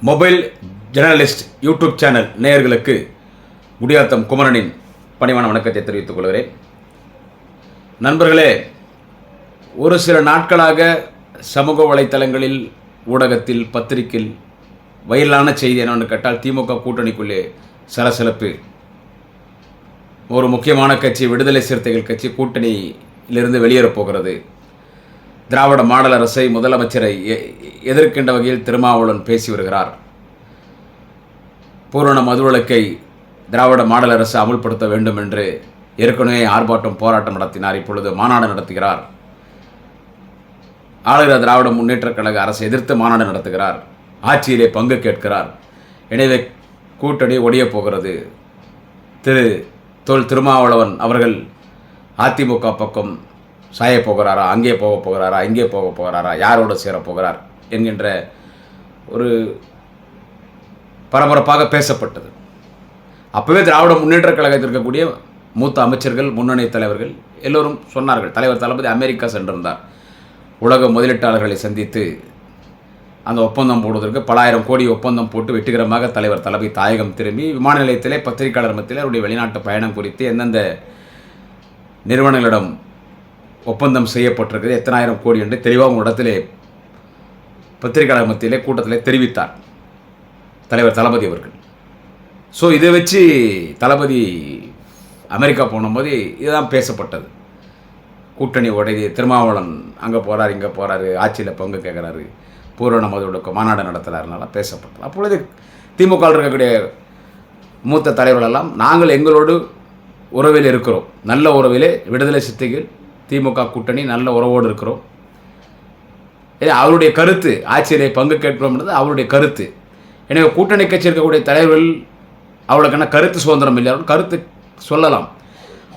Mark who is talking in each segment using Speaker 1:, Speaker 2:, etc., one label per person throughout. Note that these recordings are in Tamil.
Speaker 1: மொபைல் ஜெர்னலிஸ்ட் யூடியூப் சேனல் நேயர்களுக்கு குடியாத்தம் குமரனின் பணிவான வணக்கத்தை தெரிவித்துக் கொள்கிறேன். நண்பர்களே ஒரு சில நாட்களாக சமூக வலைத்தளங்களில் ஊடகத்தில் பத்திரிகையில் வயலான செய்தி என்னென்னு கேட்டால் திமுக கூட்டணிக்குள்ளே சலசலப்பு. ஒரு முக்கியமான கட்சி விடுதலை சிறுத்தைகள் கட்சி கூட்டணியிலிருந்து வெளியேறப் போகிறது. திராவிட மாடல் அரசை முதலமைச்சரை எ- எதிர்க்கின்ற வகையில் திருமாவளவன் பேசி வருகிறார். பூரண மதுவிலக்கை திராவிட மாடல் அரசு அமுல்படுத்த வேண்டும் என்று ஏற்கனவே ஆர்ப்பாட்டம் போராட்டம் நடத்தினார். இப்பொழுது மாநாடு நடத்துகிறார். ஆளுகிற திராவிட முன்னேற்றக் கழக அரசை எதிர்த்து மாநாடு நடத்துகிறார். ஆட்சியிலே பங்கு கேட்கிறார். எனவே கூட்டணி ஒடியப் போகிறது. திரு தொல் திருமாவளவன் அவர்கள் அதிமுக பக்கம் சாய போகிறாரா அங்கே போக போகிறாரா இங்கே போக போகிறாரா யாரோடு சேர போகிறார் என்கின்ற ஒரு பரபரப்பாக பேசப்பட்டது. அப்போவே திராவிட முன்னேற்றக் கழகத்தில் இருக்கக்கூடிய மூத்த அமைச்சர்கள் முன்னணி தலைவர்கள் எல்லோரும் சொன்னார்கள் தலைவர் தளபதி அமெரிக்கா சென்றிருந்தார். உலக முதலீட்டாளர்களை சந்தித்து அந்த ஒப்பந்தம் போடுவதற்கு பலாயிரம் கோடி ஒப்பந்தம் போட்டு வெற்றிகரமாக தலைவர் தளபதி தாயகம் திரும்பி விமான நிலையத்திலே பத்திரிகையாளர் மத்தியில் அவருடைய வெளிநாட்டு பயணம் குறித்து எந்தெந்த நிறுவனங்களிடம் ஒப்பந்தம் செய்யப்பட்டிருக்கிறது. எத்தனாயிரம் கோடி என்று தெளிவாக உங்களிடத்திலே பத்திரிகையாளர் மத்தியிலே கூட்டத்திலே தெரிவித்தார். தலைவர் தளபதி அவர்கள். ஸோ இதை வச்சு தளபதி அமெரிக்கா போனும்போது இதுதான் பேசப்பட்டது. கூட்டணி உடையது திருமாவளவன் அங்கே போகிறார் இங்கே போகிறாரு ஆட்சியில் பங்கு கேட்குறாரு பூரண மதுவோட மாநாடு நடத்துகிறாருனால பேசப்பட்டது. அப்பொழுது திமுக இருக்கக்கூடிய மூத்த தலைவர்களெல்லாம் நாங்கள் எங்களோடு உறவில் இருக்கிறோம். நல்ல உறவிலே விடுதலை சித்திகள் திமுக கூட்டணி நல்ல உறவோடு இருக்கிறோம். அவருடைய கருத்து ஆட்சியிலே பங்கு கேட்போம்ன்றது அவருடைய கருத்து. எனவே கூட்டணி கட்சி இருக்கக்கூடிய தலைவர்கள் அவளுக்கான கருத்து சுதந்திரம் இல்லை. கருத்து சொல்லலாம்.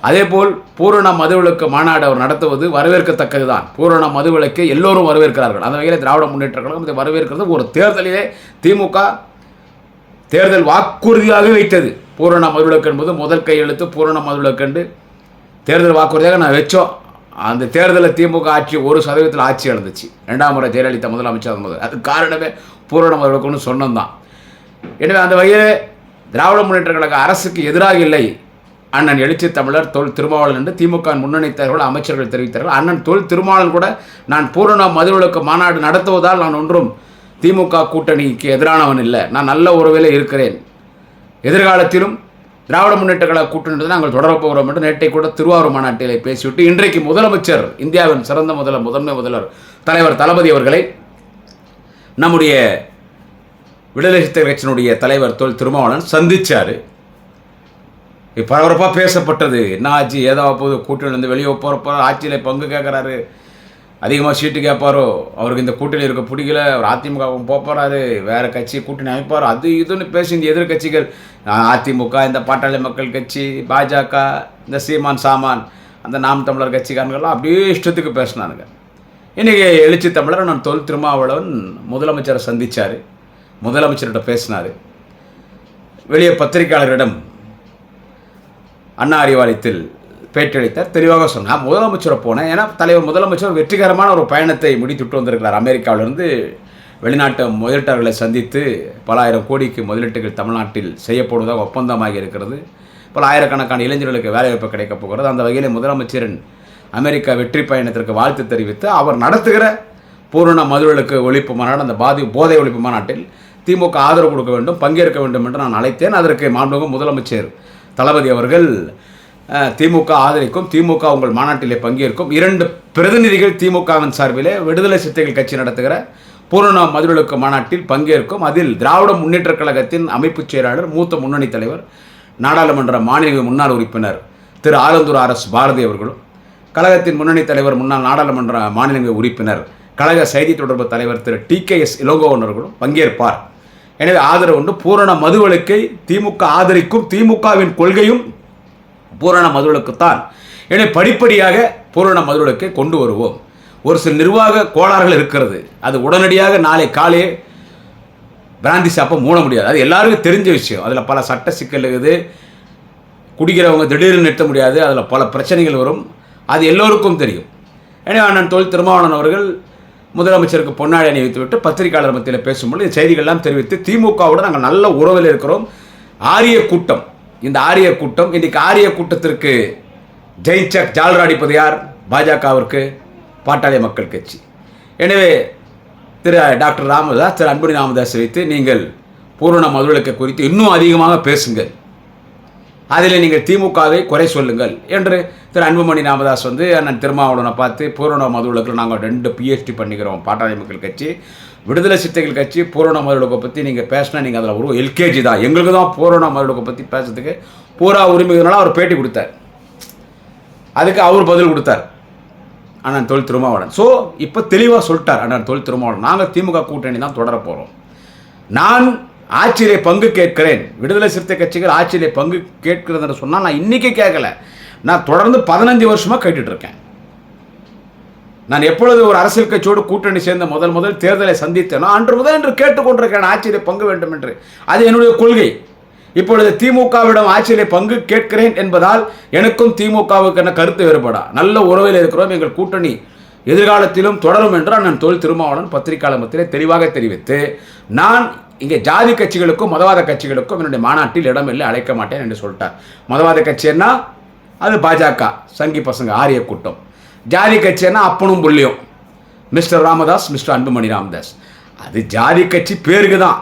Speaker 1: அதேபோல் பூரண மதுவிலக்கு மாநாடு அவர் நடத்துவது வரவேற்கத்தக்கது தான் பூரண மதுவிலக்கை எல்லோரும் வரவேற்கிறார்கள். அந்த வகையில் திராவிட முன்னேற்ற கழகம் இதை வரவேற்கிறது. ஒரு தேர்தலிலே திமுக தேர்தல் வாக்குறுதியாக வைத்தது. பூரண மதுவிலக்கு என்பது முதல் கையெழுத்து பூரண மதுவிலக்கு என்று தேர்தல் வாக்குறுதியாக நான் வச்சோம். அந்த தேர்தலில் திமுக ஆட்சி ஒரு சதவீதத்தில் ஆட்சி இழந்துச்சு. ரெண்டாம் முறை ஜெயலலிதா முதலமைச்சர் முதல் அது காரணமே பூரணம் அவர்களுக்குன்னு சொன்னதுதான். எனவே அந்த வகையில் திராவிட முன்னேற்ற கழக அரசுக்கு எதிராக இல்லை. அண்ணன் எழுச்சி தமிழர் தொல் திருமாவளன் என்று திமுக முன்னணி தலைவர்கள் அமைச்சர்கள் தெரிவித்தார்கள். அண்ணன் தொல் திருமாவளன் கூட நான் பூரண மதுவிலக்கு மாநாடு நடத்துவதால் நான் ஒன்றும் திமுக கூட்டணிக்கு எதிரானவன் இல்லை. நான் நல்ல உறவில் இருக்கிறேன். எதிர்காலத்திலும் திராவிட முன்னேற்ற கழக கூட்டணி நாங்கள் தொடரப் போகிறோம் என்று நேற்றை கூட திருவாரூர் மாநாட்டிலே பேசிவிட்டு இன்றைக்கு முதலமைச்சர் இந்தியாவின் சிறந்த முதல்வர் முதன்மை முதல்வர் தலைவர் தளபதி அவர்களை நம்முடைய விடுதலை கட்சியினுடைய தலைவர் தொல் திருமாவளன் சந்தித்தார் பரபரப்பாக பேசப்பட்டது. என்ன ஆச்சு? ஏதோ போது கூட்டணியிலேருந்து வெளியே போகிறப்போ ஆட்சியில் பங்கு கேட்குறாரு அதிகமாக சீட்டு கேட்பாரோ அவருக்கு இந்த கூட்டணி இருக்க பிடிக்கல. அவர் அதிமுகவும் போக போகிறாரு வேறு கட்சி கூட்டணி அமைப்பார். அது இதுன்னு பேசி இந்த எதிர்கட்சிகள் அதிமுக இந்த பாட்டாளி மக்கள் கட்சி பாஜக இந்த சீமான் சாமான் அந்த நாம் தமிழர் கட்சிக்காரங்களாம் அப்படியே இஷ்டத்துக்கு பேசினானுங்க. இன்றைக்கி எழுச்சி தமிழர் நான் தொல் திருமாவளவன் முதலமைச்சரை சந்திச்சார். முதலமைச்சர்கிட்ட பேசினார். வெளியே பத்திரிகையாளர்களிடம் அண்ணா அறிவாலயத்தில் பேட்டியளித்தார். தெளிவாக சொன்னார். முதலமைச்சரை போனேன். ஏன்னா தலைவர் முதலமைச்சர் வெற்றிகரமான ஒரு பயணத்தை முடித்துட்டு வந்திருக்கிறார். அமெரிக்காவிலிருந்து வெளிநாட்டு முதலீட்டாளர்களை சந்தித்து பல ஆயிரம் கோடிக்கு முதலீட்டுகள் தமிழ்நாட்டில் செய்யப்படுவதாக ஒப்பந்தமாகி இருக்கிறது. பல ஆயிரக்கணக்கான இளைஞர்களுக்கு வேலைவாய்ப்பு கிடைக்கப் போகிறது. அந்த வகையில் முதலமைச்சரின் அமெரிக்கா வெற்றி பயணத்திற்கு வாழ்த்து தெரிவித்து அவர் நடத்துகிற பூரண மதுவிலக்கு ஒழிப்பு மாநாடு அந்த பாதி போதை ஒழிப்பு மாநாட்டில் திமுக ஆதரவு கொடுக்க வேண்டும் பங்கேற்க வேண்டும் என்று நான் அழைத்தேன். அதற்கு மாண்புமிகு முதலமைச்சர் தளபதி அவர்கள் திமுக ஆதரிக்கும் திமுக உங்கள் மாநாட்டிலே பங்கேற்கும். இரண்டு பிரதிநிதிகள் திமுகவின் சார்பிலே விடுதலை சிறுத்தைகள் கட்சி நடத்துகிற பூரண மதுவிலக்கு மாநாட்டில் பங்கேற்கும். அதில் திராவிட முன்னேற்றக் கழகத்தின் அமைப்புச் செயலாளர் மூத்த முன்னணி தலைவர் நாடாளுமன்ற மாநில முன்னாள் உறுப்பினர் திரு ஆலந்தூர் ஆர் எஸ் பாரதி அவர்களும் கழகத்தின் முன்னணி தலைவர் முன்னாள் நாடாளுமன்ற மாநிலங்கள் உறுப்பினர் கழக செய்தி தொடர்பு தலைவர் Thiru T K S Elangovan அவர்களும் பங்கேற்பார். எனவே ஆதரவு உண்டு. பூரண மதுவிலக்கை திமுக ஆதரிக்கும் திமுகவின் கொள்கையும் பூரண மதுவிலக்குத்தான் எனவே படிப்படியாக பூரண மதுவிலக்கை கொண்டு வருவோம். ஒரு சில நிர்வாக கோளாறுகள் இருக்கிறது. அது உடனடியாக நாளை காலையே பிராந்தி சாப்பை மூட முடியாது. அது எல்லாருக்கும் தெரிஞ்ச விஷயம். அதில் பல சட்ட சிக்கல் இருக்குது. குடிக்கிறவங்க திடீர்னு நிறுத்த முடியாது. அதில் பல பிரச்சனைகள் வரும். அது எல்லோருக்கும் தெரியும். எனவே அண்ணன் தொழில் திருமாவளவன் அவர்கள் முதலமைச்சருக்கு பொன்னாடி அணிவித்து விட்டு பத்திரிகையாளர் மத்தியில் பேசும்போது இந்த செய்திகள்லாம் தெரிவித்து திமுகவோட நாங்கள் நல்ல உறவில் இருக்கிறோம். ஆரிய கூட்டம். இந்த ஆரிய கூட்டம் இன்னைக்கு ஆரிய கூட்டத்திற்கு ஜெயிச்சக் ஜால்ரா அடிப்பது யார் பாஜகவிற்கு பாட்டாளி மக்கள் கட்சி. எனவே திரு டாக்டர் ராமதாஸ் திரு அன்புணி ராமதாஸ் வைத்து நீங்கள் பூரண மதுவிலக்கை குறித்து இன்னும் அதிகமாக பேசுங்கள். அதில் நீங்கள் திமுகவை குறை சொல்லுங்கள் என்று திரு அன்புமணி ராமதாஸ் வந்து அண்ணன் திருமாவளவனை பார்த்து பூரண மதுவிலக்கில் நாங்கள் ரெண்டு பிஹெச்டி பண்ணிக்கிறோம் பாட்டாளி மக்கள் கட்சி. விடுதலை சிறுத்தைகள் கட்சி பூரண மதுவிலக்கை பற்றி நீங்கள் பேசினா நீங்கள் அதில் ஒரு எல்கேஜி தான். எங்களுக்கு தான் பூரண மதுவிலக்கை பற்றி பேசுறதுக்கு பூரா உரிமைகளால் அவர் பேட்டி கொடுத்தார். அதுக்கு அவர் பதில் கொடுத்தார். அண்ணன் தொழில் திருமாவளன் ஸோ இப்போ தெளிவாக சொல்லிட்டார் அண்ணன் தொழில் திருமாவளன் நாங்கள் திமுக கூட்டணி தான் தொடர போகிறோம் நான் ஆட்சியிலே பங்கு கேட்கிறேன். விடுதலை சிறுத்தை கட்சிகள் ஆட்சியிலே பங்கு கேட்கிறதுன்னு சொன்னால் நான் இன்றைக்கே கேட்கல. நான் தொடர்ந்து பதினஞ்சு வருஷமாக கேட்டுட்ருக்கேன் நான் எப்பொழுது ஒரு அரசியல் கட்சியோடு கூட்டணி சேர்ந்த முதல் முதல் தேர்தலை சந்தித்தேனோ அன்று முதல் என்று கேட்டுக்கொண்டிருக்கிறேன் ஆட்சியிலே பங்கு வேண்டும் என்று அது என்னுடைய கொள்கை. இப்பொழுது திமுகவிடம் ஆட்சியிலே பங்கு கேட்கிறேன் என்பதால் எனக்கும் திமுகவுக்கு என்ன கருத்து வேறுபடா? நல்ல உறவில் இருக்கிறோம் எங்கள் கூட்டணி எதிர்காலத்திலும் தொடரும் என்று அண்ணன் தொழில் திருமாவளவன் பத்திரிகாலமத்திலே தெளிவாக தெரிவித்து நான் இங்கே ஜாதி கட்சிகளுக்கும் மதவாத கட்சிகளுக்கும் என்னுடைய மாநாட்டில் இடமில்லை அழைக்க மாட்டேன் என்று சொல்லிட்டார். மதவாத கட்சி என்ன? அது பாஜக சங்கி பசங்க ஆரிய கூட்டம். ஜாதி கட்சின்னா அப்பனும் புள்ளியும். Mister Ramadoss mister Anbumani Ramadoss. அது ஜாதி கட்சி பேருக்கு தான்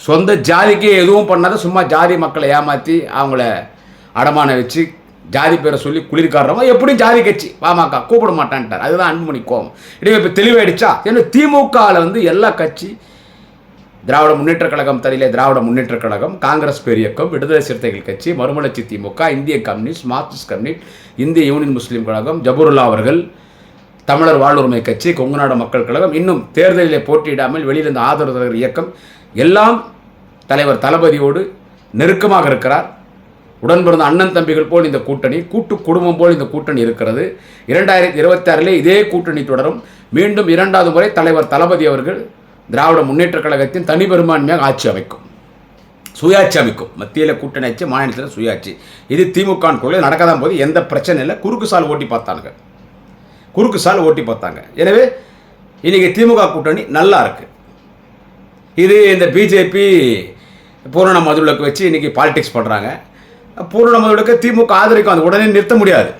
Speaker 1: சொந்த ஜாதிக்கு எதுவும் பண்ணாத சும்மா ஜாதி மக்களை ஏமாற்றி அவங்கள அடமான வச்சு ஜாதி பேரை சொல்லி குளிர்காடுறவங்க எப்படியும் ஜாதி கட்சி பாமக கூப்பிட மாட்டான்ட்டார். அதுதான் அன்புமணி கோபம். இடையே இப்போ தெளிவாயிடுச்சா? ஏன்னா திமுகவில் வந்து எல்லா கட்சி திராவிட முன்னேற்ற கழகம் தலையிலே திராவிட முன்னேற்ற கழகம் காங்கிரஸ் பேரியக்கம் விடுதலை சிறுத்தைகள் கட்சி மறுமலர்ச்சி திமுக இந்திய கம்யூனிஸ்ட் மார்க்சிஸ்ட் கம்யூனிஸ்ட் இந்திய யூனியன் முஸ்லீம் கழகம் ஜபருல்லா அவர்கள் தமிழர் வாழ்வுரிமை கட்சி கொங்குநாடு மக்கள் கழகம் இன்னும் தேர்தலிலே போட்டியிடாமல் வெளியிலிருந்து ஆதரவு தலைவர் இயக்கம் எல்லாம் தலைவர் தளபதியோடு நெருக்கமாக இருக்கிறார். உடன் பிறந்த அண்ணன் தம்பிகள் போல் இந்த கூட்டணி கூட்டு குடும்பம் போல் இந்த கூட்டணி இருக்கிறது. இரண்டாயிரத்தி இருபத்தாறிலே இதே கூட்டணி தொடரும். மீண்டும் இரண்டாவது முறை தலைவர் தளபதி அவர்கள் திராவிட முன்னேற்றக் கழகத்தின் தனி பெரும்பான்மையாக ஆட்சி அமைக்கும். சுயாட்சி அமைக்கும். மத்தியில் கூட்டணி ஆட்சி மாநிலத்தில் சுயாட்சி. இது திமுக கொள்கை. நடக்காதான் போது எந்த பிரச்சனை இல்லை. குறுக்கு சால் ஓட்டி பார்த்தாங்க குறுக்கு சால் ஓட்டி பார்த்தாங்க. எனவே இன்றைக்கி திமுக கூட்டணி நல்லா இருக்குது இது இந்த பிஜேபி பூரண மதுவிலக்கு வச்சு இன்னைக்கு பாலிடிக்ஸ் பண்ணுறாங்க பூரண மதுவிலக்கு திமுக ஆதரிக்கும். அது உடனே நிறுத்த முடியாது.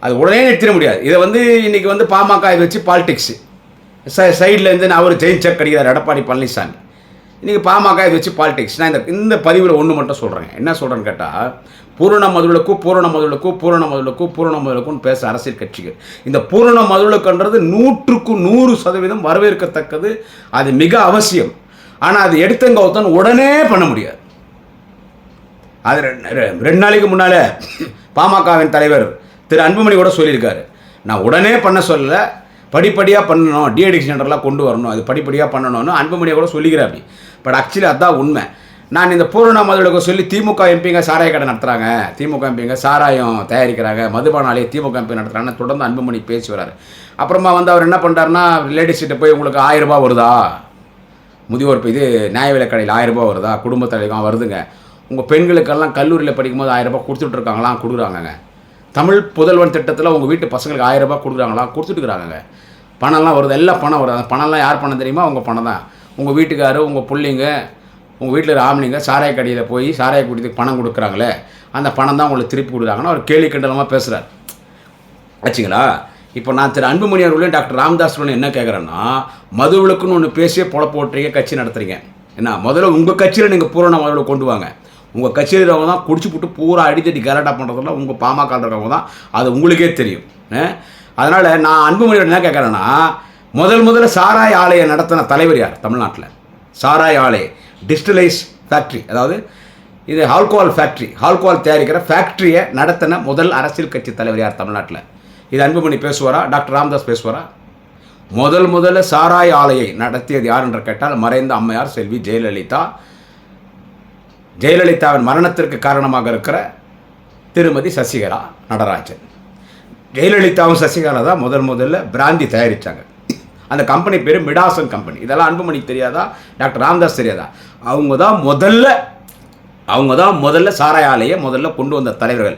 Speaker 1: அது உடனே நிறுத்திட முடியாது. இதை வந்து இன்னைக்கு வந்து பாமக இதை வச்சு பாலிடிக்ஸு ச சைடில் இருந்து நான் அவர் ஜெயின் செக் அடிக்கிறார் எடப்பாடி பழனிசாமி. இன்றைக்கி பாமக இதை வச்சு பாலிடிக்ஸ் நான் இந்த இந்த பதிவில் ஒன்று மட்டும் சொல்கிறேன் என்ன சொல்கிறேன்னு கேட்டால் பூரண மதுளுக்கும் பூரண மதுவிலக்கு பூரண மதுவிலக்கு பூரண மதுவிலக்குன்னு பேச அரசியல் கட்சிகள். இந்த பூரண மதுளுக்குன்றது நூற்றுக்கு நூறு சதவீதம் வரவேற்கத்தக்கது. அது மிக அவசியம். ஆனால் அது எடுத்தங்க ஒருத்தன் உடனே பண்ண முடியாது. அது ரெண்டு ரெண்டு நாளைக்கு முன்னால் பாமகவின் தலைவர் திரு அன்புமணி கூட சொல்லியிருக்காரு. நான் உடனே பண்ண சொல்லலை. படிப்படியாக பண்ணணும். டிஎடிக்ஷன் சென்டர்லாம் கொண்டு வரணும். அது படிப்படியாக பண்ணணும்னு அன்புமணியை கூட சொல்லிக்கிறாப்பி பட் ஆக்சுவலி அதுதான் உண்மை. நான் இந்த பூரண மதுவிலக்கு சொல்லி திமுக எம்பிங்க சாராய கடை நடத்துகிறாங்க திமுக எம்பிங்க சாராயம் தயாரிக்கிறாங்க. மதுபானாலே திமுக எம்பி நடத்துகிறாங்கன்னு தொடர்ந்து அன்புமணி பேசி வராரு. அப்புறமா வந்து அவர் என்ன பண்ணுறாருன்னா லேடிஸ் கிட்ட போய் உங்களுக்கு ஆயிரம் வருதா? முதியோர் இது நியாய விலைக்கடையில் ஆயிரம் வருதா? குடும்ப தலைவகம் வருதுங்க. உங்கள் பெண்களுக்கெல்லாம் கல்லூரியில் படிக்கும்போது ஆயிரம் ரூபாய் கொடுத்துட்டு கொடுக்குறாங்கங்க. தமிழ் புதல்வன் திட்டத்தில் உங்கள் வீட்டு பசங்களுக்கு ஆயிரம் ரூபாய் கொடுக்குறாங்களாம் கொடுத்துட்டு பணம்லாம் வருது எல்லாம் பணம் வருது. அந்த பணம்லாம் யார் பணம் தெரியுமா? உங்கள் பணம் தான். உங்கள் வீட்டுக்காரு உங்கள் பிள்ளைங்க உங்கள் வீட்டில் இருக்கிற ஆம்பளைங்க சாராய கடையில் போய் சாராய குடித்துக்கு பணம் கொடுக்குறாங்களே அந்த பணம் தான் உங்களுக்கு திருப்பி கொடுக்குறாங்கன்னு அவர் கேள்வி கிண்டலமாக பேசுகிறார் ஆச்சுங்களா? இப்போ நான் திரு அன்புமணி அவர்களையும் டாக்டர் ராம்தாஸ் என்ன கேட்குறேன்னா மதுவிலக்குன்னு ஒன்று பேசியே பொழப்பு ஓட்டுறீங்க கட்சி நடத்துறீங்க. என்ன? முதல்ல உங்கள் கட்சியில் நீங்கள் பூரண மதுவில் கொண்டு வாங்க. உங்கள் கட்சியில் இருக்கிறவங்க தான் குடிச்சு போட்டு பூரா அடித்தடி கலாட்டா பண்ணுறதுல உங்கள் பாமக இருக்கிறவங்க தான். அது உங்களுக்கே தெரியும். அதனால் நான் அன்புமணியோட என்ன கேட்குறேன்னா முதல் முதல்ல சாராய் ஆலையை நடத்தின தலைவர் யார்? தமிழ்நாட்டில். சாராய் ஆலை டிஸ்டிலைஸ் ஃபேக்ட்ரி அதாவது இது ஆல்கோஹால் ஃபேக்ட்ரி ஆல்கோஹால் தயாரிக்கிற ஃபேக்ட்ரியை நடத்தின முதல் அரசியல் கட்சி தலைவர் யார்? தமிழ்நாட்டில். இது அன்புமணி பேசுவாரா? டாக்டர் ராம்தாஸ் பேசுவாரா? முதல் முதல்ல சாராய் ஆலையை நடத்தியது யார் என்று கேட்டால் மறைந்த அம்மையார் செல்வி ஜெயலலிதா. ஜெயலலிதாவின் மரணத்திற்கு காரணமாக இருக்கிற திருமதி சசிகலா நடராஜன். ஜெயலலிதாவும் சசிகலா தான் முதல் முதல்ல பிராந்தி தயாரித்தாங்க அந்த கம்பெனி பேர் மிடாசன் கம்பெனி இதெல்லாம் அன்புமணிக்கு தெரியாதா? டாக்டர் ராம்தாஸ் தெரியாதா? அவங்க தான் முதல்ல அவங்க தான் முதல்ல சாராயாலையை முதல்ல கொண்டு வந்த தலைவர்கள்.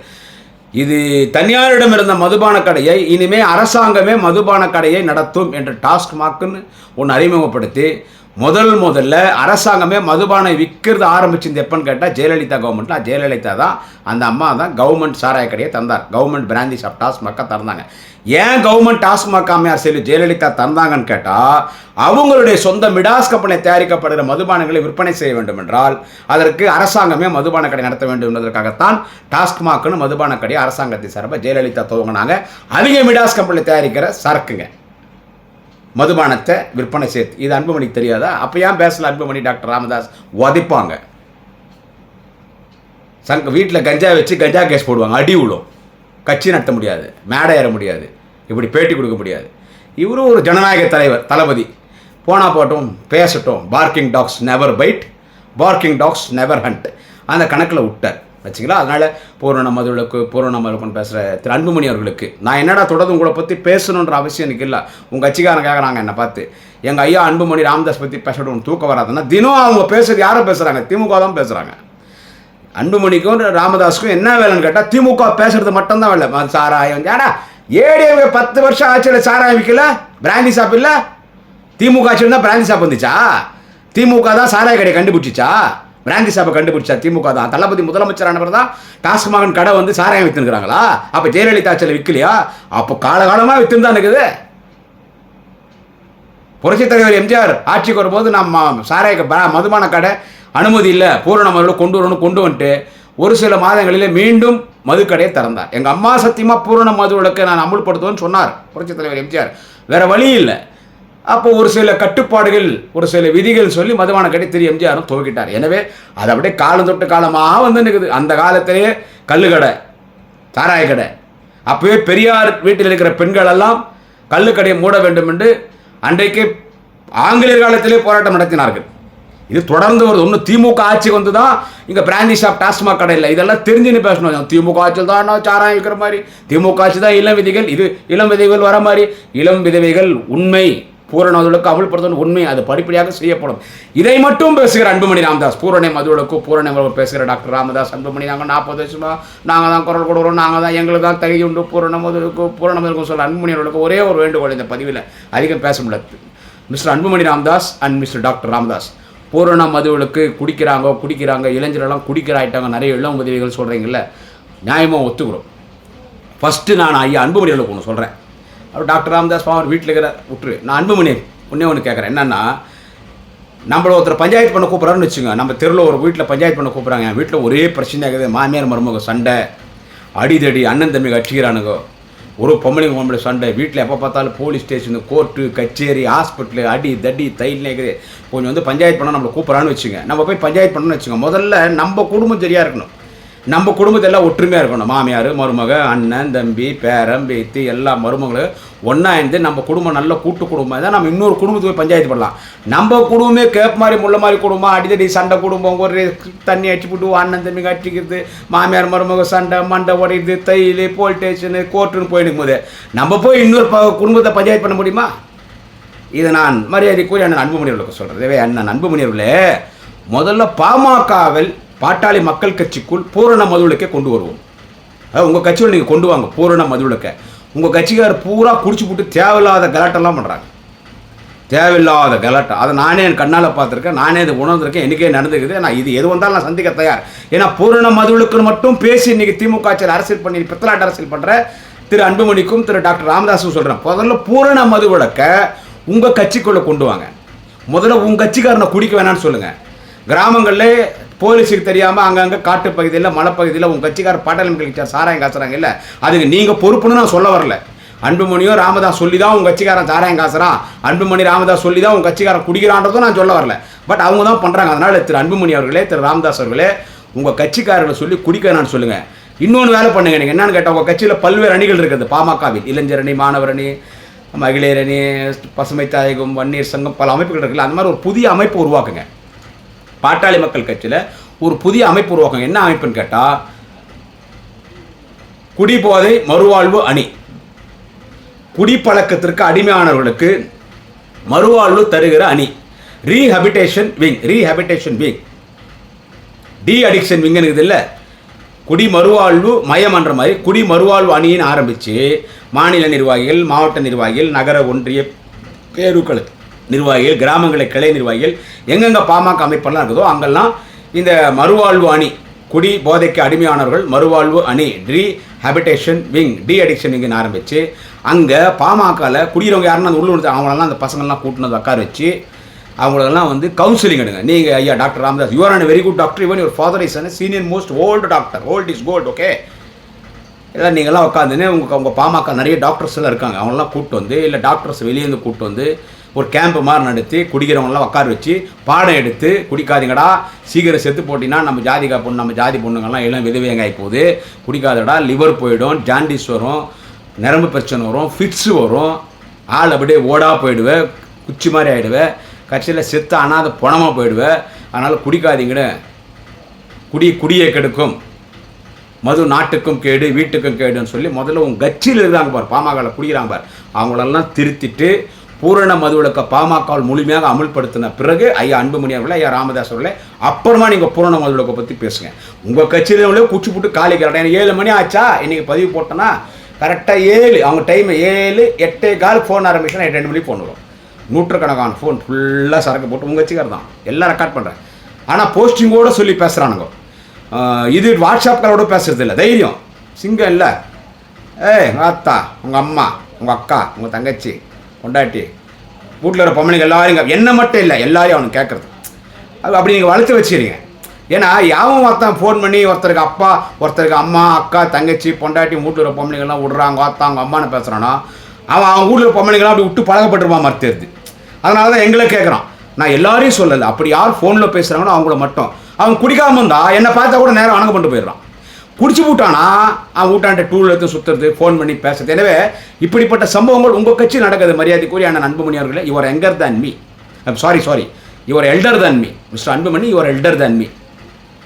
Speaker 1: இது தனியாரிடம் இருந்த மதுபான கடையை இனிமே அரசாங்கமே மதுபான கடையை நடத்தும் என்ற டாஸ்க் மார்க்குன்னு ஒன்று அறிமுகப்படுத்தி முதல் முதல்ல அரசாங்கமே மதுபானை விற்கிறது ஆரம்பிச்சிருந்து எப்போன்னு கேட்டால் ஜெயலலிதா கவர்மெண்ட்டில் ஜெயலலிதா தான் அந்த அம்மா தான் கவர்மெண்ட் சாராய கடையை தந்தார். கவர்மெண்ட் பிராந்திஸ் ஆஃப் டாஸ்மாக்காக தந்தாங்க. ஏன் கவர்மெண்ட் டாஸ்மாக் அம்மையார் செல்லு ஜெயலலிதா தந்தாங்கன்னு கேட்டால் அவங்களுடைய சொந்த மிடாஸ் கம்பெனி தயாரிக்கப்படுகிற மதுபானங்களை விற்பனை செய்ய வேண்டும் என்றால் அதற்கு அரசாங்கமே மதுபான கடை நடத்த வேண்டும் என்பதற்காகத்தான் டாஸ்மாக்னு மதுபான கடையை அரசாங்கத்தை சார்பாக ஜெயலலிதா துவங்கினாங்க. அதிக மிடாஸ் கம்பெனி தயாரிக்கிற சரக்குங்க. மதுபானத்தை விற்பனை சேர்த்து. இது அன்புமணிக்கு தெரியாதா? அப்போ ஏன் பேசல அன்புமணி டாக்டர் ராமதாஸ்? உதைப்பாங்க சங்க வீட்டில் கஞ்சா வச்சு கஞ்சா கேஸ் போடுவாங்க. அடி விழும் கட்சி நடத்த முடியாது. மேடை ஏற முடியாது. இப்படி பேட்டி கொடுக்க முடியாது. இவரும் ஒரு ஜனநாயக தலைவர் தளபதி. போனால் போட்டோம் பேசட்டும். Barking dogs never bite barking dogs never hunt அந்த கணக்கில் விட்டார். வச்சுங்களா? அதனால் பூரண மதுளுக்கு பேசுகிற திரு அன்புமணி அவர்களுக்கு நான் என்னடா தொடர்ந்து உங்களை பற்றி பேசணுன்ற அவசியம் எனக்கு இல்லை. உங்கள் கட்சிக்காரன் கேட்குறாங்க என்னை பார்த்து எங்கள் ஐயா அன்புமணி ராமதாஸ் பற்றி பேசணும் தூக்கம் வராதுன்னா தினம் அவங்க பேசுறது யாரும் பேசுகிறாங்க திமுக தான் பேசுகிறாங்க அன்புமணிக்கும் ராமதாஸுக்கும் என்ன வேலைன்னு கேட்டால் திமுக பேசுறது மட்டும்தான் வேலை. சாராயம். ஏடா ஏடிஎம் பத்து வருஷம் ஆட்சியில் சாராயம் விற்கல பிராந்தி ஷாப் இல்லை? திமுக ஆட்சியில் தான் பிராந்தி ஷாப் வந்துச்சா? திமுக தான் சாராய கடையை கண்டுபிடிச்சிச்சா? பிராந்தி ஷாப்பை கண்டுபிடிச்சா திமுக தான். தளபதி முதலமைச்சரானவர் தான் டாஸ்மாகன் கடை வந்து சாராயம் வித்துனுக்குறாங்களா அப்போ ஜெயலலிதா ஆட்சியில் விற்கலையா அப்போ காலகாலமாக வித்துன்னு தான் இருக்குது. புரட்சித் தலைவர் எம்ஜிஆர் ஆட்சிக்கு வரும்போது நம்ம சாராய மதுபான கடை அனுமதி இல்லை. பூரண மதுவில் கொண்டு வரணும் கொண்டு வந்துட்டு ஒரு சில மாதங்களிலே மீண்டும் மதுக்கடையை திறந்தார். எங்கள் அம்மா சத்தியமாக பூரண மதுவளுக்கு நான் அமுல்படுத்துவேன்னு சொன்னார் புரட்சித் தலைவர் எம்ஜிஆர். வேறு வழி இல்லை. அப்போ ஒரு சில கட்டுப்பாடுகள் ஒரு சில விதிகள் சொல்லி மதுவான கடை திரு எம்ஜிஆரும் துவக்கிட்டார். எனவே அது அப்படியே காலம் தொட்டு காலமாக வந்து நிற்குது அந்த காலத்திலேயே கல்லுக்கடை சாராய கடை. அப்பவே பெரியார் வீட்டில் இருக்கிற பெண்கள் எல்லாம் கல்லுக்கடையை மூட வேண்டும் என்று அன்றைக்கு ஆங்கிலேயர் காலத்திலே போராட்டம் நடத்தினார்கள். இது தொடர்ந்து வருது. ஒன்று திமுக ஆட்சிக்கு வந்து தான் இங்கே பிராந்தி ஷாப் டாஸ்மாக் கடை இல்லை. இதெல்லாம் தெரிஞ்சுன்னு பேசணும். திமுக ஆட்சியில் தான் சாராயம் இருக்கிற மாதிரி. திமுக ஆட்சி தான் இளம் விதிகள். இது இளம் விதைகள் வர மாதிரி. இளம் விதவைகள் உண்மை. பூரண மதுவிலக்கு அமல்படுத்தணும் உண்மை அது படிப்படியாக செய்யப்படும். இதை மட்டும் பேசுகிற அன்புமணி ராமதாஸ் பூரண மதுவிலக்கு பூரண பேசுகிற டாக்டர் ராமதாஸ் அன்புமணி நாங்கள் நாற்பது வருஷமா நாங்கள் தான் குரல் கொடுக்குறோம் நாங்கள் தான் எங்களுக்கு தான் தகுதி உண்டு. பூரண மதுவிலக்கு பூரண மதுவிலக்கு சொல்ல அன்புமணி அவர்களுக்கு ஒரே ஒரு வேண்டுகோள் இந்த பதிவில் அதிகம் பேச முடியாது. Mister Anbumani Ramadoss and mister doctor Ramadoss. பூரண மதுவுக்கு குடிக்கிறாங்க குடிக்கிறாங்க இளைஞரெல்லாம் குடிக்கிறாயிட்டாங்க நிறைய இளம் உதவிகள் சொல்கிறீங்கள நியாயமாக ஒத்துக்கிறோம். ஃபஸ்ட்டு நான் ஐயா அன்புமணி அவர்களுக்கு ஒன்று சொல்கிறேன் அவர் டாக்டர் ராமதாஸ் அவர் வீட்டில் இருக்கிற விட்டுரு நான் அன்புமணி ஒன்றே ஒன்று கேட்குறேன் என்னன்னா நம்மள ஒருத்தர் பஞ்சாயத்து பண்ண கூப்பிட்றான்னு வச்சுங்க நம்ம தெருவில் ஒரு வீட்டில் பஞ்சாயத்து பண்ண கூப்பிட்றாங்க. என் வீட்டில் ஒரே பிரச்சனை இருக்குது. மாமியார் மருமக சண்டை. அடிதடி அண்ணன் தம்பி கட்சிக்கிறானுங்க. ஒரு பொம்பளைங்க பொம்பளை சண்டை. வீட்டில் எப்போ பார்த்தாலும் போலீஸ் ஸ்டேஷன் கோர்ட்டு கச்சேரி ஹாஸ்பிட்டலு அடி தடி தையில் இருக்குது. கொஞ்சம் வந்து பஞ்சாயத்து பண்ண நம்மளை கூப்பிட்றான்னு வச்சுங்க நம்ம போய் பஞ்சாயத்து பண்ணணும்னு வச்சுங்க முதல்ல நம்ம குடும்பம் சரியாக இருக்கணும். நம்ம குடும்பத்தை எல்லாம் ஒற்றுமையாக இருக்கணும். மாமியார் மருமக அண்ணன் தம்பி பேரன் பேத்தி எல்லா மருமகளும் ஒன்றா இருந்து நம்ம குடும்பம் நல்ல கூட்டு குடும்பம் தான் நம்ம இன்னொரு குடும்பத்துக்கு போய் பஞ்சாயத்து பண்ணலாம். நம்ம குடும்பமே கேப் மாதிரி முள்ள மாதிரி குடும்பம் அடித்தடி சண்டை குடும்பம் ஒரு தண்ணி அடிச்சு போட்டு அண்ணன் தம்பி கட்டிக்கிறது மாமியார் மருமக சண்டை மண்டை உடையுது தையல் போலீஸ் ஸ்டேஷனு கோர்ட்டுன்னு போயிடும் போது நம்ம போய் இன்னொரு ப குடும்பத்தை பஞ்சாயத்து பண்ண முடியுமா? இதை நான் மரியாதைக்குரிய அண்ணன் அன்புமணி அவர்களுக்கு சொல்கிறேன் அண்ணன் அன்புமணி அவர்களே முதல்ல பாமகவில் பாட்டாளி மக்கள் கட்சிக்குள் பூரண மதுவிலக்கை கொண்டு வருவோம். அதாவது உங்கள் கட்சியில் நீங்கள் கொண்டு வாங்க பூரண மதுவிலக்கை. உங்கள் கட்சிக்கார் பூரா குடிச்சு போட்டு தேவையில்லாத கலாட்டெல்லாம் பண்ணுறாங்க தேவையில்லாத கலாட்டா அதை நானே என் கண்ணால் பார்த்துருக்கேன் நானே இது உணர்ந்திருக்கேன் எனக்கே நடந்துக்குது நான் இது எது வந்தாலும் நான் சந்திக்க தயார். ஏன்னா பூரண மதுவிலக்குன்னு மட்டும் பேசி இன்றைக்கி திமுக ஆட்சியில் அரசியல் பண்ணி பித்தலாட்டு அரசியல் பண்ணுற திரு அன்புமணிக்கும் திரு டாக்டர் ராமதாஸும் சொல்கிறேன் முதல்ல பூரண மதுவிலக்கை உங்கள் கட்சிக்குள்ளே கொண்டு வாங்க. முதல்ல உங்கள் கட்சிக்காரனை குடிக்க வேணாம்னு சொல்லுங்கள் கிராமங்களில் போலீஸுக்கு தெரியாமல் அங்கங்கே காட்டு பகுதியில் மலைப்பகுதியில் உங்கள் கட்சிக்கார பாட்டாளி கட்சியார் சாராயம் காசுறாங்க. இல்லை அதுக்கு நீங்கள் பொறுப்புன்னு நான் சொல்ல வரல. அன்புமணியோ ராமதாஸ் சொல்லி தான் உங்கள் கட்சிக்காரன் சாராயம் காசுறான். அன்புமணி ராமதாஸ் சொல்லி தான் உங்கள் கட்சிக்காரன் குடிக்கிறான்றதும் நான் சொல்ல வரல. பட் அவங்க தான் பண்ணுறாங்க அதனால் திரு அன்புமணி அவர்களே திரு ராமதாஸ் அவர்களே உங்கள் கட்சிக்காரர்களை சொல்லி குடிக்க நான் சொல்லுங்கள் இன்னொன்று வேலை பண்ணுங்க. நீங்கள் என்னன்னு கேட்டால் உங்கள் கட்சியில் பல்வேறு அணிகள் இருக்குது. பாமகவில் இளைஞர் அணி மாணவர் அணி மகளிர் அணி பசுமை தாயகம் வன்னியர் சங்கம் பல அமைப்புகள் இருக்குல்ல. அந்த மாதிரி ஒரு புதிய அமைப்பு உருவாக்குங்க. பாட்டாளி மக்கள் கட்சியில் ஒரு புதிய அமைப்பு உருவாக்கம் என்ன அமைப்புன்னு கேட்டால் குடிபோதை மறுவாழ்வு அணி. குடிப்பழக்கத்திற்கு அடிமையானவர்களுக்கு மறுவாழ்வு தருகிற அணி. Rehabilitation wing rehabilitation wing de addiction விங்னு இல்லை. குடி மறுவாழ்வு மயம்ன்ற மாதிரி குடி மறுவாழ்வு அணின்னு ஆரம்பித்து மாநில நிர்வாகிகள் மாவட்ட நிர்வாகிகள் நகர ஒன்றிய பேருக்களுக்கு நிர்வாகிகள் கிராமங்களை கிளை நிர்வாகிகள் எங்கெங்கே பாமக அமைப்பெல்லாம் இருக்குதோ அங்கெல்லாம் இந்த மறுவாழ்வு அணி குடி போதைக்கு அடிமையானவர்கள் மறுவாழ்வு அணி de habitation wing de addiction விங்னு ஆரம்பித்து அங்கே பாமகவில் குடியிருவங்க யாருன்னா அந்த உள்ளூர் அவங்களெல்லாம் அந்த பசங்கள்லாம் கூட்டினது உட்கார வச்சு அவங்களெல்லாம் வந்து கவுன்சிலிங் எடுங்க. நீங்கள் ஐயா doctor Ramadoss you're and very good doctor even your father is and senior most old doctor old is gold okay இல்லை நீங்களாம் உட்காந்துன்னு உங்கள் உங்கள் பாமக நிறைய டாக்டர்ஸ் எல்லாம் இருக்காங்க. அவங்களாம் கூப்பிட்டு வந்து இல்லை டாக்டர்ஸ் வெளியேருந்து கூப்பிட்டு வந்து ஒரு கேம்ப் மாதிரி நடத்தி குடிக்கிறவங்களாம் உட்கார வச்சு பாடம் எடுத்து குடிக்காதீங்கடா சீக்கிரம் செத்து போட்டிங்கன்னா நம்ம ஜாதிகா பொண்ணு நம்ம ஜாதி பொண்ணுங்கள்லாம் எல்லாம் விதவியங்காய் போகுது. குடிக்காதடா லிவர் போயிடும் ஜாண்டிஸ் வரும் நரம்பு பிரச்சனை வரும் ஃபிட்ஸு வரும். ஆள் அப்படியே ஓடா போயிடுவேன் குச்சி மாதிரி ஆகிடுவேன் கட்சியில் செத்து அனாத பணமாக போயிடுவேன் அதனால் குடிக்காதீங்கன்னு குடி குடியை கெடுக்கும். மது நாட்டுக்கும் கேடு வீட்டுக்கும் கேடுன்னு சொல்லி முதல்ல உங்கள் கட்சியில் இருக்கிறாங்க பார் பாமகவில் குடிக்கிறாங்க பார். அவங்களெல்லாம் திருத்திட்டு பூரண மதுவிலக்க பாமகவால் முழுமையாக அமுல்படுத்தின பிறகு ஐயா அன்புமணி அவர்களே ஐயா ராமதாஸ் அவர்களே அப்புறமா நீங்கள் பூரண மதுவிலக்கை பற்றி பேசுங்க. உங்கள் கட்சியில் உள்ளே குச்சி போட்டு காலி கரெக்டாக ஏழு மணி ஆச்சா? இன்றைக்கி பதிவு போட்டோன்னா கரெக்டாக ஏழு அவங்க டைம் ஏழு எட்டே கால் ஃபோன் ஆரம்பிச்சுன்னா ரெண்டு மணிக்கு ஃபோன் வரும். நூற்றுக்கணக்கான ஃபோன் ஃபுல்லாக சரக்கு போட்டு உங்கள் கட்சிக்கார தான். எல்லாம் ரெக்கார்ட் பண்ணுறேன் ஆனால் போஸ்டிங்கோடு சொல்லி பேசுகிறானுங்க இது வாட்ஸ்அப்களோட பேசுறது இல்லை தைரியம். சிங்கம் இல்லை. ஏய் உங்கள் அத்தா உங்கள் அம்மா உங்கள் அக்கா உங்கள் தங்கச்சி பொண்டாட்டி வீட்டில் இருக்கிற பொம்பளைங்க எல்லாரும் இங்க- என்ன மட்டும் இல்லை எல்லாரையும் அவனுக்கு கேட்குறது அது அப்படி நீங்கள் வளர்த்து வச்சுருங்க. ஏன்னா யாவும் ஒருத்தன் ஃபோன் பண்ணி ஒருத்தருக்கு அப்பா ஒருத்தருக்கு அம்மா அக்கா தங்கச்சி பொண்டாட்டி வீட்டில் இருக்கிற பொம்பளைங்கெல்லாம் விடுறாங்க ஒருத்தன் அவங்க அம்மானு பேசுகிறானா அவன் அவன் வீட்டில் இருக்கிற பொம்பளைங்கெல்லாம் அப்படி விட்டு பழகப்பட்டிருப்பான் மறுத்துருது அதனால தான் எங்களை கேட்குறான் நான் எல்லாரையும் சொல்லலை. அப்படி யார் ஃபோனில் பேசுகிறாங்களோ அவங்கள மட்டும். அவன் குடிக்காமல் இருந்தா என்னை பார்த்தா கூட நேரம் வணக்கம் பண்ணிட்டு போயிடுறான். குடிச்சு விட்டானா அவன் வீட்டாண்ட டூல் எடுத்து சுற்றுறது ஃபோன் பண்ணி பேசுறது. எனவே இப்படிப்பட்ட சம்பவங்கள் உங்கள் கட்சி நடக்குது. மரியாதைக்குரிய அண்ணன் அன்புமணி அவர்களே your younger than me sorry sorry your elder than me mister Anbumani your elder than me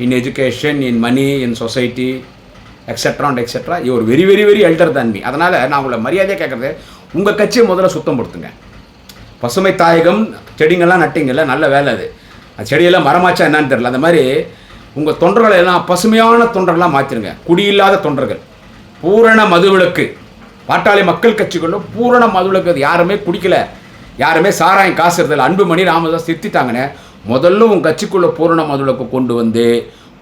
Speaker 1: in education in money in society etcetera and etcetera your very very very elder than me அதனால் நான் உங்களை மரியாதையாக கேட்குறது உங்கள் கட்சியை முதல்ல சுத்தம் கொடுத்துங்க பசுமை தாயகம் செடிங்கெல்லாம் நட்டிங்கல்ல நல்ல வேலை அது. அந்த செடியெல்லாம் மரமாச்சா என்னான்னு தெரியல. அந்த மாதிரி உங்கள் தொண்டர்களை எல்லாம் பசுமையான தொண்டர்களாக மாற்றிருங்க குடியில்லாத தொண்டர்கள். பூரண மதுவிலக்கு. பாட்டாளி மக்கள் கட்சிகளும் பூரண மதுவிலக்கு. அது யாருமே குடிக்கல. யாருமே சாராயம் காசு இருந்ததில்ல அன்புமணி ராமதாஸ் திருத்திட்டாங்கன்னு முதல்ல உங்கள் கட்சிக்குள்ளே பூரண மதுவிலக்கு கொண்டு வந்து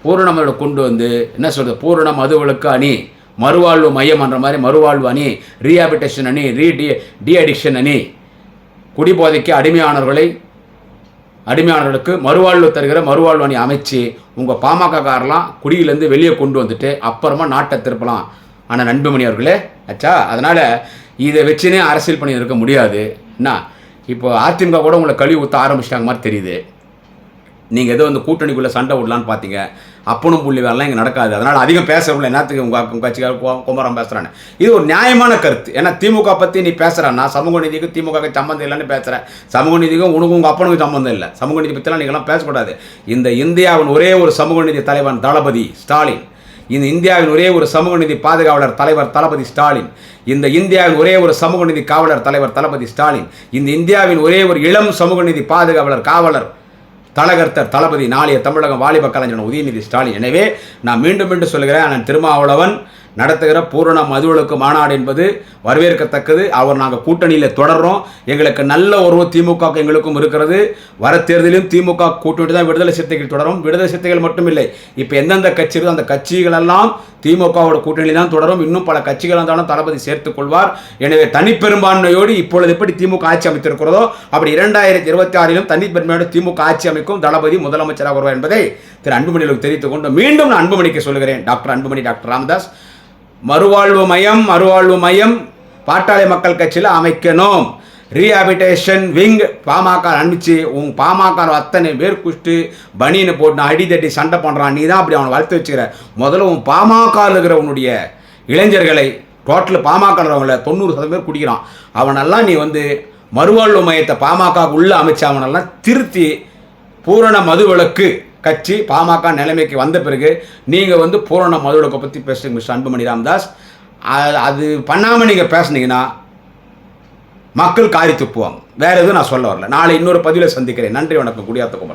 Speaker 1: பூரண மதுவிலக்கு கொண்டு வந்து என்ன சொல்கிறது பூரண மதுவிலக்கு அணி மறுவாழ்வு மையம்ன்ற மாதிரி மறுவாழ்வு அணி ரீஹாபிட்டேஷன் அணி ரீ டி டி அடிக்ஷன் அணி குடிபோதைக்கு அடிமையானவர்களை அடிமையானவர்களுக்கு மறுவாழ்வு தருகிற மறுவாழ்வு அணி அமைச்சு உங்கள் பாமகக்காரெல்லாம் குடியிலேருந்து வெளியே கொண்டு வந்துட்டு அப்புறமா நாட்டை திருப்பலாம். ஆனால் நண்பமணி அவர்களே ஆச்சா அதனால் இதை வச்சுனே அரசியல் பண்ணி இருக்க முடியாது. என்ன இப்போ அதிமுக கூட உங்களை கழுவி ஊற்ற ஆரம்பிச்சிட்டாங்க மாதிரி தெரியுது. நீங்கள் ஏதோ அந்த கூட்டணிக்குள்ளே சண்டை விடலான்னு பார்த்தீங்க அப்பனும் புள்ளி வேலைலாம் இங்கே நடக்காது. அதனால் அதிகம் பேசுறவங்கள என்னத்துக்கு உங்கள் உங்கள் கட்சிக்கார குமரம் பேசுகிறான்னு இது ஒரு நியாயமான கருத்து. ஏன்னா திமுக பற்றி நீ பேசுகிறேன்னா சமூக நீதிக்கும் திமுக சம்மந்தம் இல்லைன்னு பேசுகிறேன் சமூக நீதிக்கும் உனக்கும் உங்கள் அப்பனுக்கும் சம்மந்தம் இல்லை. சமூக நீதி பற்றிலாம் நீங்களாம் பேசக்கூடாது. இந்த இந்தியாவின் ஒரே ஒரு சமூக நீதி தலைவன் தளபதி ஸ்டாலின். இந்த இந்தியாவின் ஒரே ஒரு சமூக நீதி பாதுகாவலர் தலைவர் தளபதி ஸ்டாலின். இந்த இந்தியாவின் ஒரே ஒரு சமூக நீதி காவலர் தலைவர் தளபதி ஸ்டாலின். இந்த இந்தியாவின் ஒரே ஒரு இளம் சமூக நீதி பாதுகாவலர் காவலர் தலகர்த்தர் தளபதி நாளைய தமிழகம் வாலிப கலைஞர் உதயநிதி ஸ்டாலின். எனவே நான் மீண்டும் மீண்டும் சொல்கிறேன் அண்ணன் திருமாவளவன் நடத்துகிற பூரண மதுவிலக்கு மாநாடு என்பது வரவேற்கத்தக்கது. அவர் நாங்கள் கூட்டணியில் தொடர்றோம். எங்களுக்கு நல்ல உறவு திமுக எங்களுக்கும் இருக்கிறது. வர தேர்தலிலும் திமுக கூட்டணி தான் விடுதலை சிறுத்தைகள் தொடரும். விடுதலை சிறுத்தைகள் மட்டும் இல்லை இப்போ எந்தெந்த கட்சி இருக்கோ அந்த கட்சிகளெல்லாம் திமுகவோட கூட்டணியில் தான் தொடரும். இன்னும் பல கட்சிகள் இருந்தாலும் தளபதி சேர்த்துக் கொள்வார். எனவே தனிப்பெரும்பான்மையோடு இப்பொழுது எப்படி திமுக ஆட்சி அமைத்திருக்கிறதோ அப்படி இரண்டாயிரத்தி இருபத்தி ஆறிலும் தனிப்பெருமையோடு திமுக ஆட்சி அமைக்கும் தளபதி முதலமைச்சராக வருவார் என்பதை திரு அன்புமணிகளுக்கு தெரிவித்துக் கொண்டு மீண்டும் நான் அன்புமணிக்கு சொல்கிறேன் டாக்டர் அன்புமணி டாக்டர் ராமதாஸ். மறுவாழ்வு மையம் மறுவாழ்வு மையம் பாட்டாளி மக்கள் கட்சியில் அமைக்கணும். ரீஹாபிட்டேஷன் விங் பாமக அனுப்பிச்சு உன் பாமக அத்தனை பேர் குஷ்டு பனின்னு போட்டு அடி தட்டி சண்டை பண்ணுறான் நீ தான் அப்படி அவனை வளர்த்து வச்சுக்கிற. முதல்ல உன் பாமக இருக்கிற உன்னுடைய இளைஞர்களை டோட்டல் பாமக இருக்கிறவங்கள தொண்ணூறு சதவீதம் பேர் குடிக்கிறான். அவனெல்லாம் நீ வந்து மறுவாழ்வு மையத்தை பாமக உள்ளே அமைச்சு அவனெல்லாம் திருத்தி பூரண மதுவிலக்கு கட்சி பாமக நிலைமைக்கு வந்த பிறகு நீங்கள் வந்து பூரண மதுவிலக்கை பற்றி பேசுறீங்க மிஸ்டர் அன்புமணி ராமதாஸ். அது பண்ணாமல் நீங்கள் பேசுனீங்கன்னா மக்கள் காரி துப்புவாங்க. வேறு எதுவும் நான் சொல்ல வரல. நாளை இன்னொரு பதிவில் சந்திக்கிறேன். நன்றி வணக்கம். குடியாத்த குமரன்